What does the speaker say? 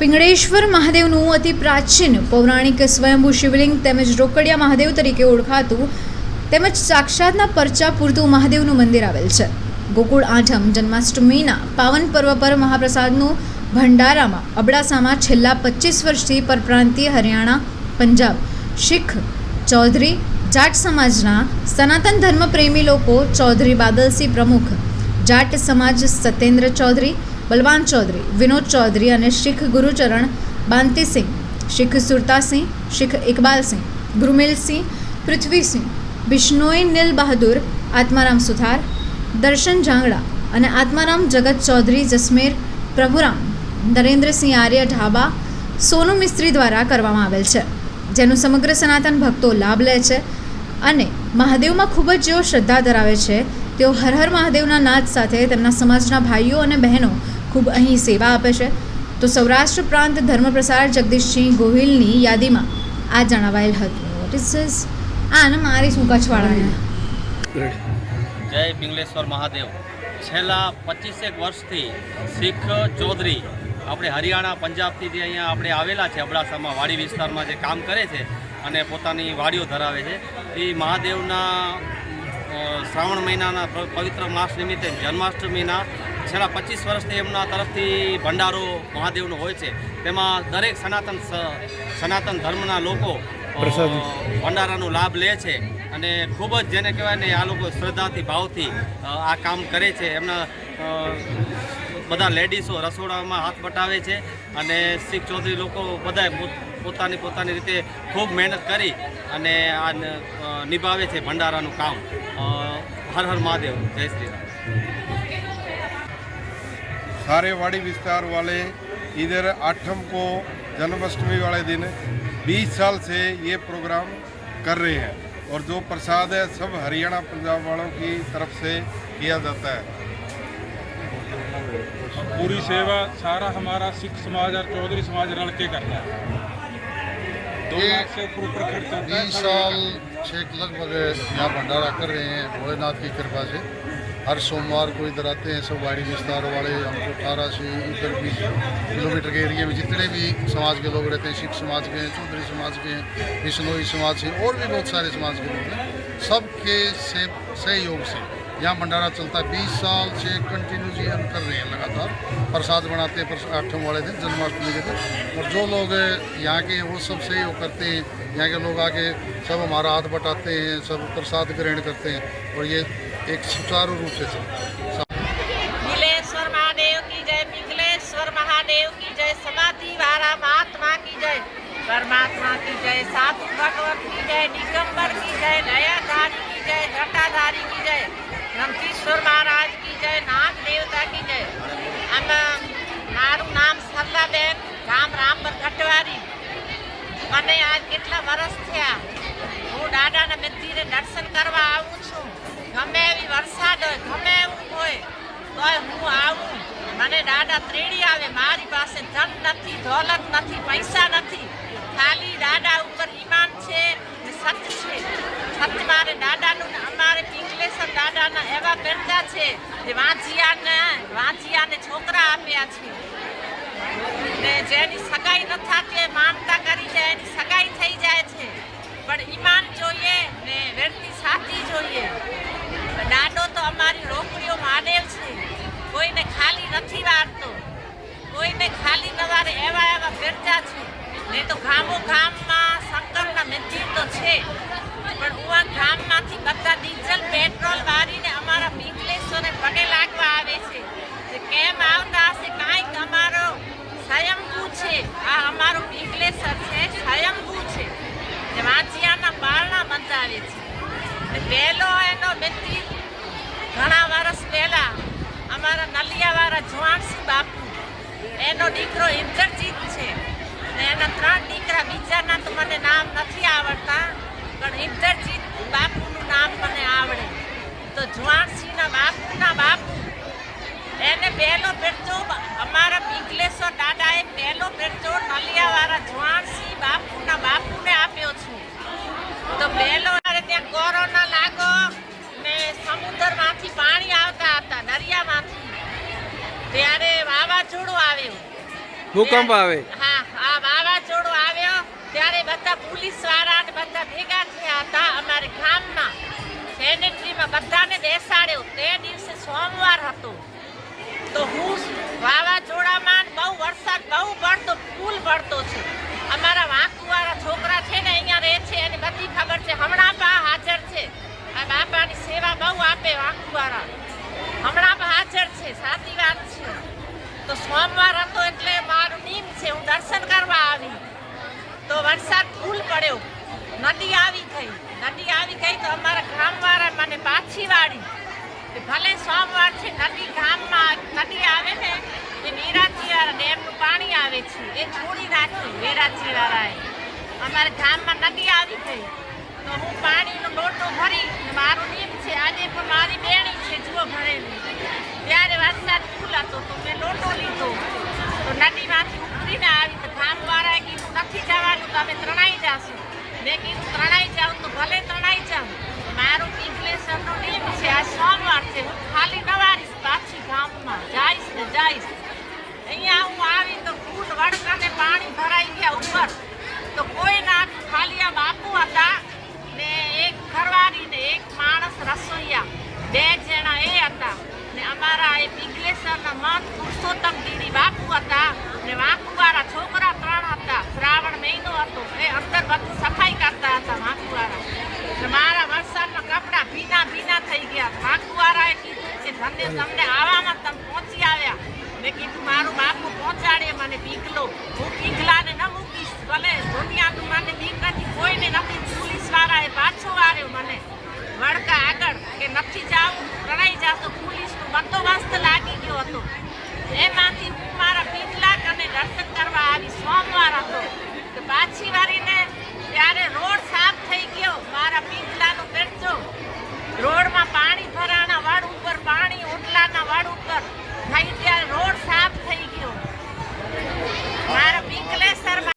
પિંગળેશ્વર મહાદેવનું અતિ પ્રાચીન પૌરાણિક સ્વયંભૂ શિવલિંગ તેમજ રોકડિયા મહાદેવ તરીકે ઓળખાતું તેમજ સાક્ષાતના પરચા પૂરતું મહાદેવનું મંદિર આવેલ છે. ગોકુળ આઠમ જન્માષ્ટમીના પાવન પર્વ પર મહાપ્રસાદનું ભંડારામાં અબડાસામાં છેલ્લા પચીસ વર્ષથી પરપ્રાંતીય હરિયાણા, પંજાબ, શીખ, ચૌધરી, જાટ સમાજના સનાતન ધર્મ પ્રેમી લોકો ચૌધરી બાદલસિંહ પ્રમુખ, જાટ સમાજ સત્યેન્દ્ર ચૌધરી બલવાન ચૌધરી, વિનોદ ચૌધરી અને શીખ ગુરુચરણ બાંતીસિંહ, શીખ સુરતાસિંહ, શીખ ઇકબાલસિંહ ગુરુમેલસિંહ પૃથ્વીસિંહ, બિશ્નોઈ નીલ બહાદુર, આત્મારામ સુથાર, દર્શન જાંગડા અને આત્મારામ જગત ચૌધરી જસમેર પ્રભુરામ, નરેન્દ્રસિંહ આર્ય ઢાબા, સોનુ મિસ્ત્રી દ્વારા કરવામાં આવેલ છે, જેનું સમગ્ર સનાતન ભક્તો લાભ લે છે અને મહાદેવમાં ખૂબ જ જેઓ શ્રદ્ધા ધરાવે છે, તેઓ હર હર મહાદેવના નાદ સાથે તેમના સમાજના ભાઈઓ અને બહેનો ખૂબ અહીં સેવા આપે છે. તો સૌરાષ્ટ્ર પ્રાંત ધર્મપ્રસાર જગદીશસિંહ ગોહિલની યાદીમાં આ જણાવાયેલ હતું. વોટ ઇઝ ધીસ આ ને મારી શું કચ્છવાળાને? જય પિંગલેશ્વર મહાદેવ. છેલ્લા પચીસેક વર્ષથી શીખ ચૌધરી આપણે હરિયાણા, પંજાબથી જે અહીંયા આપણે આવેલા છે, અબડાસામાં, વાડી વિસ્તારમાં જે કામ કરે છે અને પોતાની વાડીઓ ધરાવે છે, એ મહાદેવના શ્રાવણ મહિનાના પવિત્ર માસ નિમિત્તે જન્માષ્ટમીના છેલ્લા પચીસ વર્ષથી એમના તરફથી ભંડારો મહાદેવનો હોય છે. તેમાં દરેક સનાતન સ- સનાતન ધર્મના લોકો ભંડારાનો લાભ લે છે અને ખૂબ જ જેને કહેવાય ને આ લોકો શ્રદ્ધાથી ભાવથી આ કામ કરે છે. એમના બધા લેડીઝો રસોડામાં હાથ બટાવે છે અને શીખ ચૌધરી લોકો બધાએ પોતાની પોતાની રીતે ખૂબ મહેનત કરી અને આ નિભાવે છે ભંડારાનું કામ. હર હર મહાદેવ. જય શ્રી રામ. सारे वाड़ी विस्तार वाले इधर आठम को जन्माष्टमी वाले दिन 20 साल से ये प्रोग्राम कर रहे हैं और जो प्रसाद है सब हरियाणा पंजाब वालों की तरफ़ से किया जाता है। पूरी सेवा सारा हमारा सिख समाज और चौधरी समाज रल के करता है। दो लाख से ऊपर ऊपर खर्च बीस साल से लगभग यहाँ भंडारा कर रहे हैं। भोलेनाथ की कृपा से। हर सोमवार को इधर आते हैं सब वाड़ी विस्तार वाले हमको अठारह से इधर बीस किलोमीटर के एरिया में जितने भी समाज के लोग रहते हैं सिख समाज के हैं चौधरी समाज के हैं बिश्नोई समाज के और भी बहुत सारे समाज के लोग हैं सबके से सहयोग से यहाँ भंडारा चलता है बीस साल से कंटिन्यू जी हम कर रहे हैं लगातार प्रसाद बनाते हैं प्रसाद आठम वाले दिन जन्माष्टमी के दिन और जो लोग यहाँ के हैं वो सब सहयोग करते हैं यहाँ के लोग आके सब हमारा हाथ बटाते हैं सब प्रसाद ग्रहण करते हैं और ये એક સુચારું રૂપે છે બિલેશ્વર મહાદેવ કી જય બિંગલેશ્વર મહાદેવ કી જય સમાધિ વાળા મહાત્મા કી જય. પરમાત્મા કી જય, સાધુ ભગવત કી જય નિગમ્બર કી જય નયાધારી કી જય ઘટાધારી કી જય રમતીશ્વર મહારાજ કી જય નાગ દેવતા કી જય. આમાં મારું નામ સરલાબેન, ગામ રામબર ઘટવારી મને આજ કેટલા વર્ષ થયા. હું દાદાના મંદિરે દર્શન કરવા આવું છું. ગમે એવી વરસાદ હોય, ગમે એવું હોય, તોય હું આવું. મને દાદા ત્રેડી આવે, મારી પાસે ધન નથી દોલત નથી, પૈસા નથી. ખાલી દાદા ઉપર ઈમાન છે સત છે. સત મારે દાદાનું અમારે પિંગલેશન દાદાના એવા કરતા છે, જે વાંચિયાને વાંચિયાને છોકરા આપ્યા છે. ને જેની સગાઈ ન થતી એ માનતા કરી છે એની સગાઈ થઈ જાય છે. પણ ઈમાન જોઈએ ને વ્યક્તિ સાથી જોઈએ દાદો તો અમારી રોકડીઓ મહાદેવ છે કોઈને ખાલી નથી વાળતો કોઈને ખાલી ન એવા એવા ફેરતા છું. ને તો ગામો ગામમાં શંકરના મંદિર તો છે. પણ ઉવા ગામમાંથી બધા ડીઝલ, પેટ્રોલ વાળીને અમારા પિંગલેશ્વરને પગે લાગવા આવે છે. કેમ આવતા હશે? કાંઈક અમારો સ્વયંભૂ છે. આ અમારું પિંગલેશ્વર છે, સ્વયંભૂ છે. વાંચિયાના બારણા બંધાવે છે. પહેલો એનો મંદિર ઘણા વર્ષ પહેલા અમારા નલિયાવાળા જવાણસિંહ બાપુ. એનો દીકરો ઇન્દ્રજીત છે. ને એના ત્રણ દીકરા બીજાના તો મને વાવાઝોડું આવ્યું. ભૂકંપ આવે. હા આ વાવાઝોડું આવ્યો ત્યારે બધા પોલીસવાળા ને બધા ભેગા થયા હતા અમારે ગામમાં. સેનેટરીમાં બધાને બેસાડ્યો. તે દિવસે સોમવાર હતો. તો હું વાવાઝોડામાં તો સોમવાર હતો એટલે મારું નિયમ છે, હું દર્શન કરવા આવી. તો વરસાદ ફૂલ પડ્યો. નદી આવી ગઈ. નદી આવી ગઈ તો અમારા ગામવાળા મને પાછી વાળી. ભલે સોમવાર છે, નદી ગામમાં નદી આવે ને, એ વેરાચીવાળા ડેમનું પાણી આવે છે, એ છોડી નાખ્યું વેરાચીવાળાએ અમારા ગામમાં નદી આવી ગઈ. તો હું પાણીનો લોટો ભરી મારું નિયમ છે, આજે પણ મારી બેણી છે જુઓ ભરેલી. ત્યારે વરસાદ ફૂલ હતો તો લોટો લીધો. તો નદીમાંથી ઉતરીને આવી તો ગામવાળાએ કીધું, નથી જવાનું તમે ત્રણાઈ જાશો. મેં કીધું ત્રણાઈ જાઉં તો ભલે ત્રણાઈ જાઉં મારું પિંગલેશ્વરનો નિયમ છે, આ સોમવાર છે, હું ખાલી નવારીશ પાછી ગામમાં, જઈશ ને જઈશ. અહીંયા હું આવી તો ફૂલ વડકાને પાણી ભરાઈ ગયા ઉપર. તો કોઈ ના ખાલી આ બાપુ હતા ને એક ઘરવાળી ને એક માણસ રસોઈયા, બે ને અમારા એ પિંગલેશ્વરના મન પુરુષોત્તમ ગીરી બાપુ હતા ને વાંકુવાળા છોકરા ત્રણ હતા. શ્રાવણ મહિનો હતો. એ અંદર બધું સફાઈ કરતા હતા વાંકુવાળા મારા વરસાદના કપડાં ભીના ભીના થઈ ગયા. વાંકુવાળાએ કીધું કે ધન્ય તમને આવામાં તમે પહોંચી આવ્યા. મેં કીધું, મારું બાપુ પહોંચાડે મને પીકલો હું પીકલાને ન મૂકીશ. ભલે દુનિયાનું મને બીક નથી, કોઈને નથી.